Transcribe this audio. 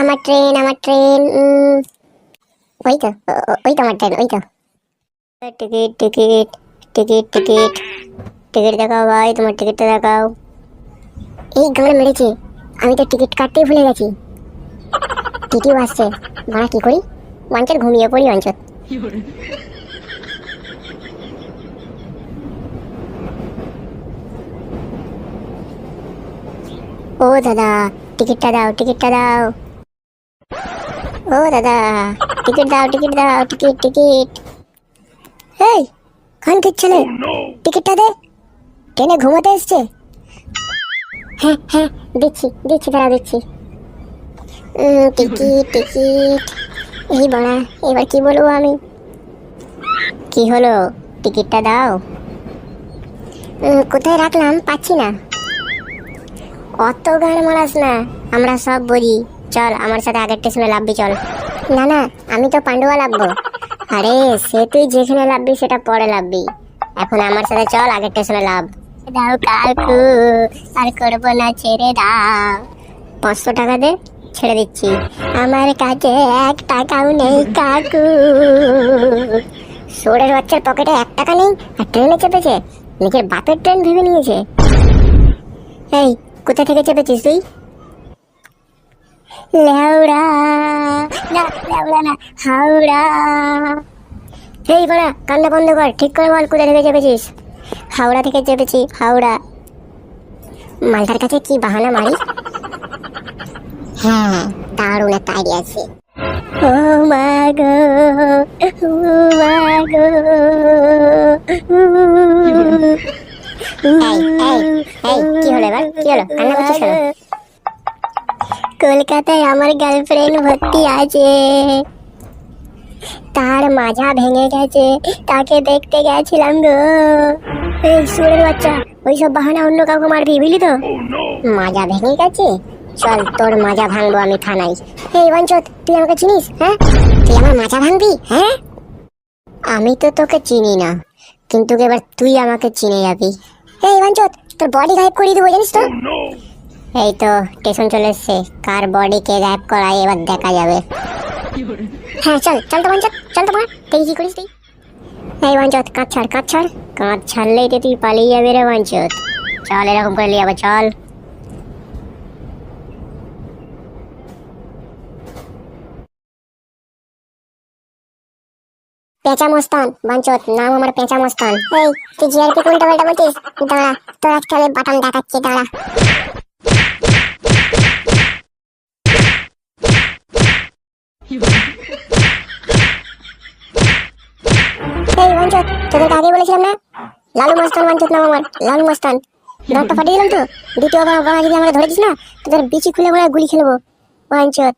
আমার ট্রেন আমার ট্রেন ওই তো ওই তো আমার ট্রেন ওই তো ticket ticket ticket ticket ticket দেখাও ভাই, তোমার টিকিটটা দেখাও। এই গামলা মেরেছে, আমি তো টিকিট কাটতেই ভুলে গেছি। টিটিও আসছে, মারা কি করি? ওয়াঞ্চত ঘুমিয়ে পড়ি ওয়াঞ্চত ও দাদা, টিকিটটা দাও টিকিটটা দাও। ও দাদা টিকিট দাও টিকিট দাও টিকিট টিকিট। এই খান ছেলে টিকিটটা দে। ট্রেনে ঘুমাতে এসছে। হ্যাঁ হ্যাঁ দিচ্ছি দিচ্ছি দাঁড়া দিচ্ছি। Ticket ticket. এই বড়া এবার কি বলব আমি? কি হলো? টিকিটটা দাও। কোথায় রাখলাম? পাচ্ছি না। অত গান মারাস না আমরা সব বুঝি চল, আমার সাথে আগের স্টেশনে লাভবি, চল। না না, আমি তো পান্ডুয়া লাভবো। আরে, সে তুই যেখানে লাভবি, সেটা পরে লাভবি। এখন আমার সাথে চল, আগের স্টেশনে লাভ। দাও কাকু, আর করব না, ছেড়ে দাও। পাঁচশো টাকা দে, ছেড়ে দিচ্ছি। আমার কাছে এক টাকাও নেই, কাকু। সোরের বাচ্চার পকেটে এক টাকা নেই, আর ট্রেনে চেপেছে। নিজের বাপের ট্রেন ভেবে নিয়েছে। এই, কোথা থেকে চেপেছিস তুই? লেউড়া না লেউড়া না, হাওড়া। এই বড়া, কান্না বন্ধ কর, ঠিক করে বল কোথা থেকে চেপেছিস? হাওড়া থেকে চেপেছি, হাওড়া। মালটার কাছে কি বাহানা মারি? হ্যাঁ দারুণ একটা আইডিয়া আছে। কি হলো এবার? কি হলো? কান্না করছিস কলকাতায় আমার গার্লফ্রেন্ড ভর্তি আছে। তার মাজা ভেঙে গেছে, তাকে দেখতে গেছিলাম গো। এই সুরের বাচ্চা, ওইসব বাহানা অন্য কাউকে মারবি, বুঝলি তো? মাজা ভেঙে গেছে? চল, তোর মাজা ভাঙবো আমি থানায়। এই বঞ্চত, তুই আমাকে চিনিস হ্যাঁ? তুই আমার মাজা ভাঙবি হ্যাঁ? আমি তো তোকে চিনি না, কিন্তু এবার তুই আমাকে চিনে যাবি। এই বঞ্চত, তোর বডি গায়েব করিয়ে দেবো, জানিস তো? এই তো স্টেশন চলে এসছে। কার বডি কে গায়েব করায়, এবার দেখা যাবে। হ্যাঁ চল চল তো বাঞ্চত চল তো মা কি করিস তুই। এই বাঞ্চত কাঁচ ছাড় কাঁচ ছাড়। কাঁচ ছাড়লেই তো তুই পালিয়ে যাবে রে বাঞ্চত চল, এরকম করে নিয়ে চল। পেঁচা মস্তান বাঞ্চত নাম আমার পেঁচা মস্তান। এই, তুই জিআরপি কোনটা বলটা বলছিস? দাঁড়া, তোর আজকে আমি বাটন দেখাচ্ছি, দাঁড়া। লালু মস্তান বাঞ্চত লালু মস্তান দাঁতটা ফাটিয়ে দিলাম তো? দ্বিতীয়বার বাবা যদি আমরা ধরেছিস না তোদের বিচি খুলে বলে গুলি খেলব। বাঞ্চত